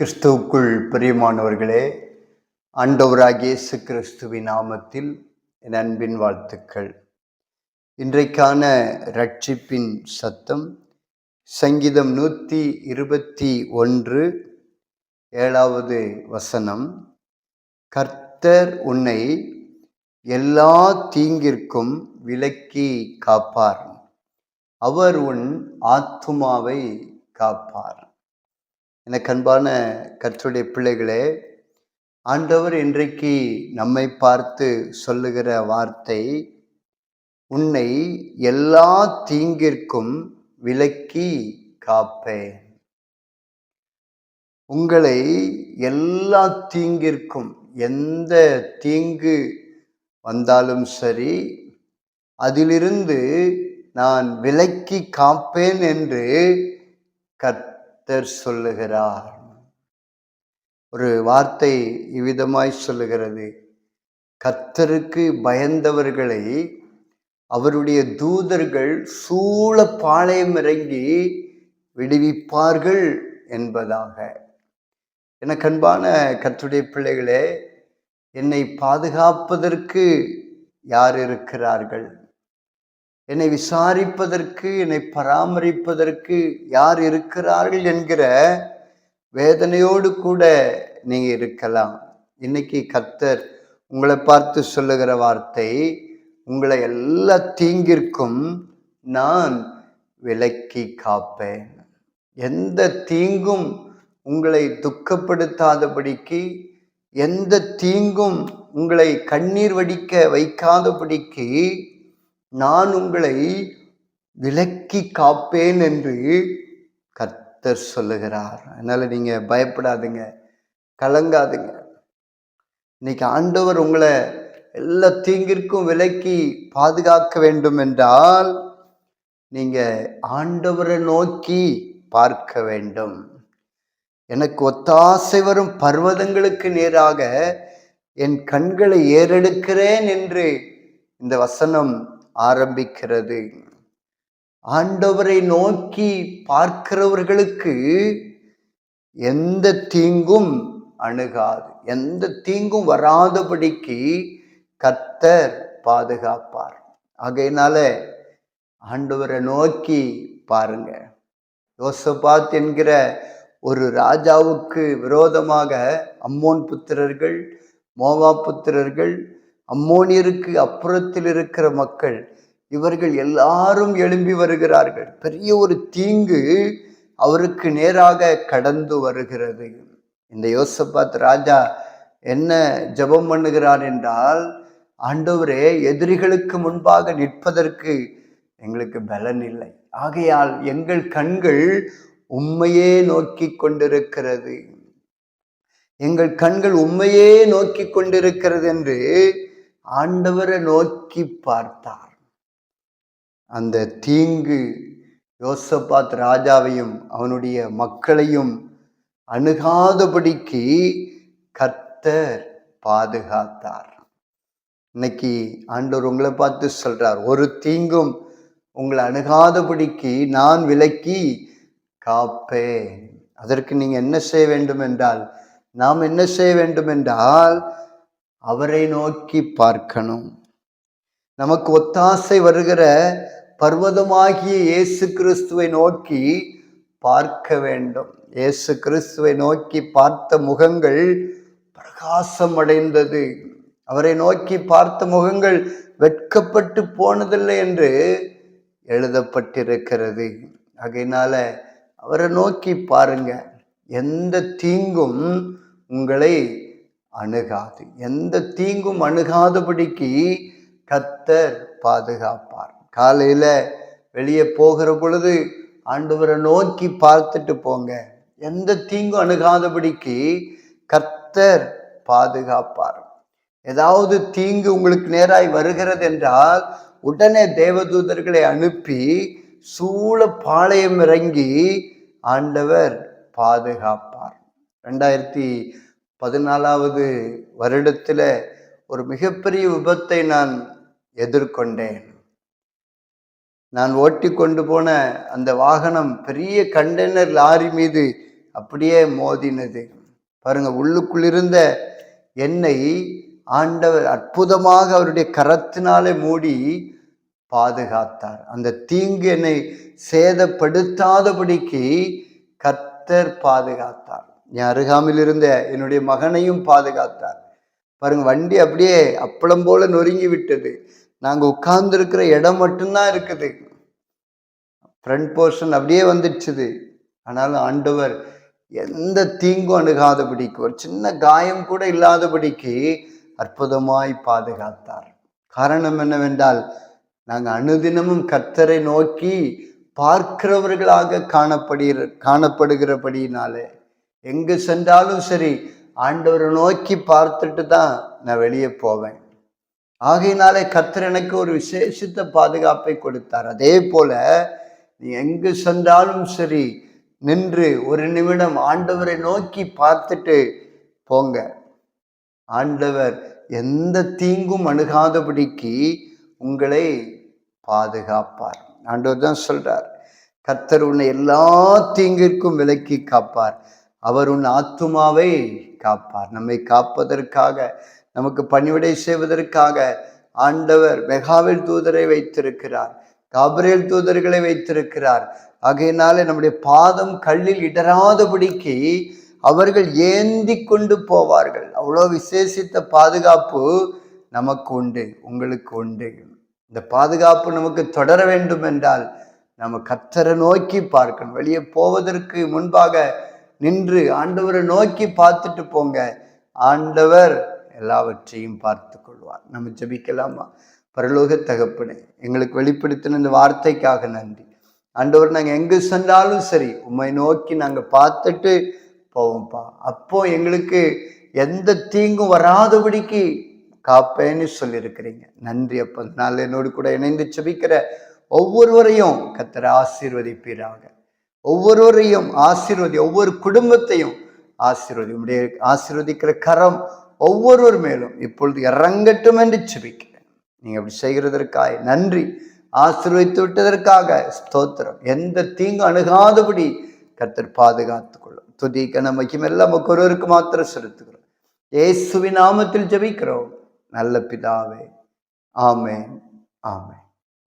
கிறிஸ்துவுக்குள் பிரியமானவர்களே ஆண்டவராகிய இயேசு கிறிஸ்துவின் நாமத்தில் என் அன்பின் வாழ்த்துக்கள். இன்றைக்கான ரட்சிப்பின் சத்தம் சங்கீதம் நூற்றி இருபத்தி ஒன்று ஏழாவது வசனம். கர்த்தர் உன்னை எல்லா தீங்கிற்கும் விலக்கி காப்பார். அவர் உன் ஆத்துமாவை காப்பார். எனக்கு அன்பான கற்றுடைய பிள்ளைகளே ஆண்டவர் இன்றைக்கு நம்மை பார்த்து சொல்லுகிற வார்த்தை உன்னை எல்லா தீங்கிற்கும் விலக்கி காப்பேன். உங்களை எல்லா தீங்கிற்கும் எந்த தீங்கு வந்தாலும் சரி அதிலிருந்து நான் விலக்கி காப்பேன் என்று கர்த்தர் சொல்லுகிறார். ஒரு வார்த்தை இவ்விதமாய் சொல்லுகிறது. கர்த்தருக்கு பயந்தவர்களை அவருடைய தூதர்கள் சூழ பாளையம் இறங்கி விடுவிப்பார்கள் என்பதாக. எனக்கு அன்பான கத்துடைய பிள்ளைகளே என்னை பாதுகாப்பதற்கு யார் இருக்கிறார்கள்? என்னை விசாரிப்பதற்கு என்னை பராமரிப்பதற்கு யார் இருக்கிறார்கள் என்கிற வேதனையோடு கூட நீங்க இருக்கலாம். இன்னைக்கு கத்தர் உங்களை பார்த்து சொல்லுகிற வார்த்தை உங்களை எல்லா தீங்கிற்கும் நான் விலக்கி காப்பேன். எந்த தீங்கும் உங்களை துக்கப்படுத்தாதபடிக்கு எந்த தீங்கும் உங்களை கண்ணீர் வடிக்க வைக்காதபடிக்கு நான் உங்களை விலக்கி காப்பேன் என்று கர்த்தர் சொல்லுகிறார். அதனால் நீங்கள் பயப்படாதுங்க கலங்காதுங்க. இன்னைக்கு ஆண்டவர் உங்களை எல்லா தீங்கிற்கும் விலக்கி பாதுகாக்க வேண்டும் என்றால் நீங்கள் ஆண்டவரை நோக்கி பார்க்க வேண்டும். எனக்கு ஒத்தாசை வரும் பர்வதங்களுக்கு நேராக என் கண்களை ஏறெடுக்கிறேன் என்று இந்த வசனம் ஆரம்பிக்கிறது. ஆண்டவரை நோக்கி பார்க்கிறவர்களுக்கு எந்த தீங்கும் அணுகாது. எந்த தீங்கும் வராதபடிக்கு கத்தர் பாதுகாப்பார். ஆகையினால ஆண்டவரை நோக்கி பாருங்க. யோசபாத் என்கிற ஒரு ராஜாவுக்கு விரோதமாக அம்மோன் புத்திரர்கள் மோவா புத்திரர்கள் அம்மோனியருக்கு அப்புறத்தில் இருக்கிற மக்கள் இவர்கள் எல்லாரும் எழும்பி வருகிறார்கள். பெரிய ஒரு தீங்கு அவருக்கு நேராக கடந்து வருகிறது. இந்த யோசபாத் ராஜா என்ன ஜெபம் பண்ணுகிறார் என்றால் ஆண்டவரே எதிரிகளுக்கு முன்பாக நிற்பதற்கு எங்களுக்கு பலன் இல்லை. ஆகையால் எங்கள் கண்கள் உண்மையே நோக்கி கொண்டிருக்கிறது. எங்கள் கண்கள் உண்மையே நோக்கி கொண்டிருக்கிறது என்று ஆண்டவரை நோக்கி பார்த்தார். அந்த தீங்கு யோசபாத் ராஜாவையும் அவனுடைய மக்களையும் அணுகாதபடிக்கு கர்த்தர் பாதுகாத்தார். இன்னைக்கு ஆண்டவர் உங்களை பார்த்து சொல்றார் ஒரு தீங்கும் உங்களை அணுகாதபடிக்கு நான் விலக்கி காப்பேன். அதற்கு நீங்க என்ன செய்ய வேண்டும் என்றால் நாம் என்ன செய்ய வேண்டும் என்றால் அவரை நோக்கி பார்க்கணும். நமக்கு ஒத்தாசை வருகிற பர்வதமாகிய இயேசு கிறிஸ்துவை நோக்கி பார்க்க வேண்டும். இயேசு கிறிஸ்துவை நோக்கி பார்த்த முகங்கள் பிரகாசம் அடைந்தது. அவரை நோக்கி பார்த்த முகங்கள் வெட்கப்பட்டு போனதில்லை என்று எழுதப்பட்டிருக்கிறது. ஆகையினால அவரை நோக்கி பாருங்க. எந்த தீங்கும் உங்களை அணுகாது. எந்த தீங்கும் அணுகாதபடிக்கு கத்தர் பாதுகாப்பார். காலையில் வெளியே போகிற பொழுது ஆண்டவரை நோக்கி பார்த்துட்டு போங்க. எந்த தீங்கும் அணுகாதபடிக்கு கர்த்தர் பாதுகாப்பார். ஏதாவது தீங்கு உங்களுக்கு நேராய் வருகிறது என்றால் உடனே தேவதூதர்களை அனுப்பி சூழ பாளையம் இறங்கி ஆண்டவர் பாதுகாப்பார். ரெண்டாயிரத்தி பதினாலாவது வருடத்தில் ஒரு மிகப்பெரிய விபத்தை நான் எதிர்கொண்டேன். நான் ஓட்டி கொண்டு போன அந்த வாகனம் பெரிய கண்டெய்னர் லாரி மீது அப்படியே மோதினது. பாருங்க உள்ளுக்குள்ளிருந்த என்னை ஆண்டவர் அற்புதமாக அவருடைய கரத்தினாலே மூடி பாதுகாத்தார். அந்த தீங்கு என்னை சேதப்படுத்தாதபடிக்கு கர்த்தர் பாதுகாத்தார். என் அருகாமையில் இருந்த என்னுடைய மகனையும் பாதுகாத்தார். பாருங்க வண்டி அப்படியே அப்பளம் போல நொறுங்கி விட்டது நாங்கள் உட்கார்ந்துருக்கிற இடம் மட்டும்தான் இருக்குது. ஃப்ரண்ட் போர்ஷன் அப்படியே வந்துடுச்சுது. ஆனாலும் ஆண்டவர் எந்த தீங்கும் அணுகாதபடிக்கு ஒரு சின்ன காயம் கூட இல்லாதபடிக்கு அற்புதமாய் பாதுகாத்தார். காரணம் என்னவென்றால் நாங்கள் அனுதினமும் கர்த்தரை நோக்கி பார்க்கிறவர்களாக காணப்படுகிற காணப்படுகிறபடினாலே எங்கு சென்றாலும் சரி ஆண்டவரை நோக்கி பார்த்துட்டு தான் நான் வெளியே போவேன். ஆகையினாலே கர்த்தர் எனக்கு ஒரு விசேஷித்த பாதுகாப்பை கொடுத்தார். அதே போல நீ எங்கு சென்றாலும் சரி நின்று ஒரு நிமிடம் ஆண்டவரை நோக்கி பார்த்துட்டு போங்க. ஆண்டவர் எந்த தீங்கும் அணுகாதபடிக்கு உங்களை பாதுகாப்பார். ஆண்டவர் தான் சொல்றார் கர்த்தர் உன்னை எல்லா தீங்கிற்கும் விலக்கி காப்பார். அவர் உன் ஆத்துமாவை காப்பார். நம்மை காப்பதற்காக நமக்கு பணிவிடை செய்வதற்காக ஆண்டவர் மெகாவில் தூதரை வைத்திருக்கிறார் காபிரேல் தூதர்களை வைத்திருக்கிறார். ஆகையினாலே நம்முடைய பாதம் கல்லில் இடராதபடிக்கு அவர்கள் ஏந்தி கொண்டு போவார்கள். அவ்வளோ விசேஷித்த பாதுகாப்பு நமக்கு உண்டு உங்களுக்கு உண்டு. இந்த பாதுகாப்பு நமக்கு தொடர வேண்டும் என்றால் நம்ம கத்தரை நோக்கி பார்க்கணும். வெளியே போவதற்கு முன்பாக நின்று ஆண்டவரை நோக்கி பார்த்துட்டு போங்க. ஆண்டவர் எல்லாவற்றையும் பார்த்து கொள்வார். நம்ம ஜபிக்கலாமா? பரலோக தகப்பனே எங்களுக்கு வெளிப்படுத்தின இந்த வார்த்தைக்காக நன்றி. ஆண்டவர் நாங்கள் எங்கு சென்றாலும் சரி உண்மை நோக்கி நாங்கள் பார்த்துட்டு போவோம்ப்பா. அப்போ எங்களுக்கு எந்த தீங்கும் வராதபடிக்கு காப்பேன்னு சொல்லியிருக்கிறீங்க. நன்றி அப்போ. நாள் என்னோடு கூட இணைந்து செபிக்கிற ஒவ்வொருவரையும் கத்தரை ஆசீர்வதிப்பீராக. ஒவ்வொருவரையும் ஆசீர்வதி ஒவ்வொரு குடும்பத்தையும் ஆசீர்வதி. உடைய ஆசீர்வதிக்கிற கரம் ஒவ்வொருவர் மேலும் இப்பொழுது இறங்கட்டும் என்று செபிக்கிறேன் நீங்கள் அப்படி செய்கிறதற்காக நன்றி. ஆசீர்வதித்து விட்டதற்காக ஸ்தோத்திரம். எந்த தீங்கு அணுகாதபடி கத்தர் பாதுகாத்து கொள்ளும். துதி கனமைக்கும் எல்லாம் ஒருவருக்கு மாத்திரம் செலுத்துகிறோம். இயேசுவின் நாமத்தில் ஜபிக்கிறோம். நல்ல பிதாவே. ஆமேன். ஆமேன்.